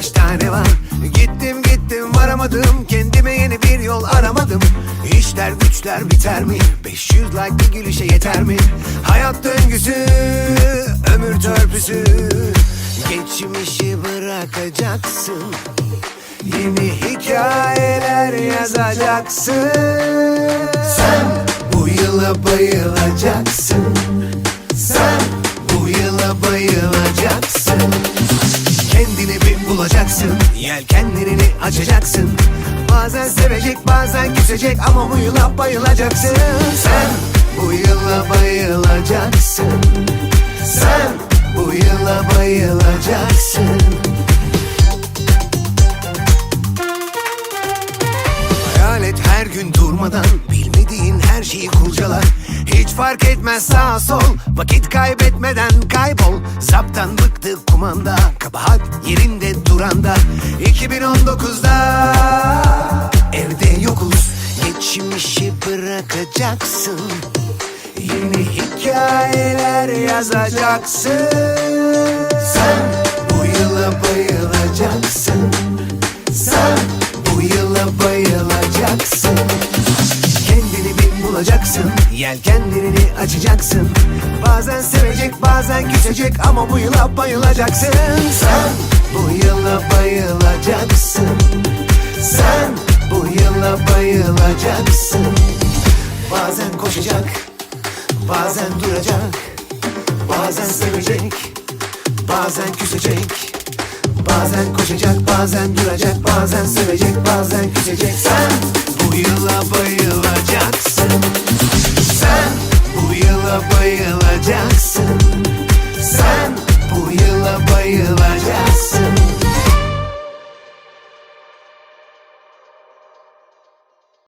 kaç tane var? Gittim gittim varamadım. Kendime yeni bir yol aramadım. İşler güçler biter mi? 500 like bir gülüşe yeter mi? Hayat döngüsü Ömür törpüsü. Geçmişi bırakacaksın. Yeni hikayeler yazacaksın. Sen bu yıla bayılacaksın bir bulacaksın Yelkenlerini açacaksın. Bazen sevecek bazen küsecek Ama bu yıla bayılacaksın. Sen bu yıla bayılacaksın. Sen bu yıla bayılacaksın. Hayal et her gün durmadan Bilmediğin her şeyi kurcala. Hiç fark etmez sağ sol Vakit kaybetmeden kaybol. Zaptan bıktı kumanda Kabahat yerinde duranda 2019'da Evde yokuz. Geçmişi bırakacaksın. Yeni hikayeler yazacaksın. Sen bu yıla bayılacaksın. Sen bu yıla bayılacaksın. Kendini bir bulacaksın. Yelkenlerini açacaksın. Bazen sevecek bazen küsecek Ama bu yıla bayılacaksın. Sen bu yıla bayılacaksın Sen bu yıla bayılacaksın Bazen koşacak Bazen duracak Bazen sevecek Bazen küsecek Bazen koşacak, bazen duracak, bazen sevecek, bazen küsecek. Sen bu yıla bayılacaksın. Sen bu yıla bayılacaksın.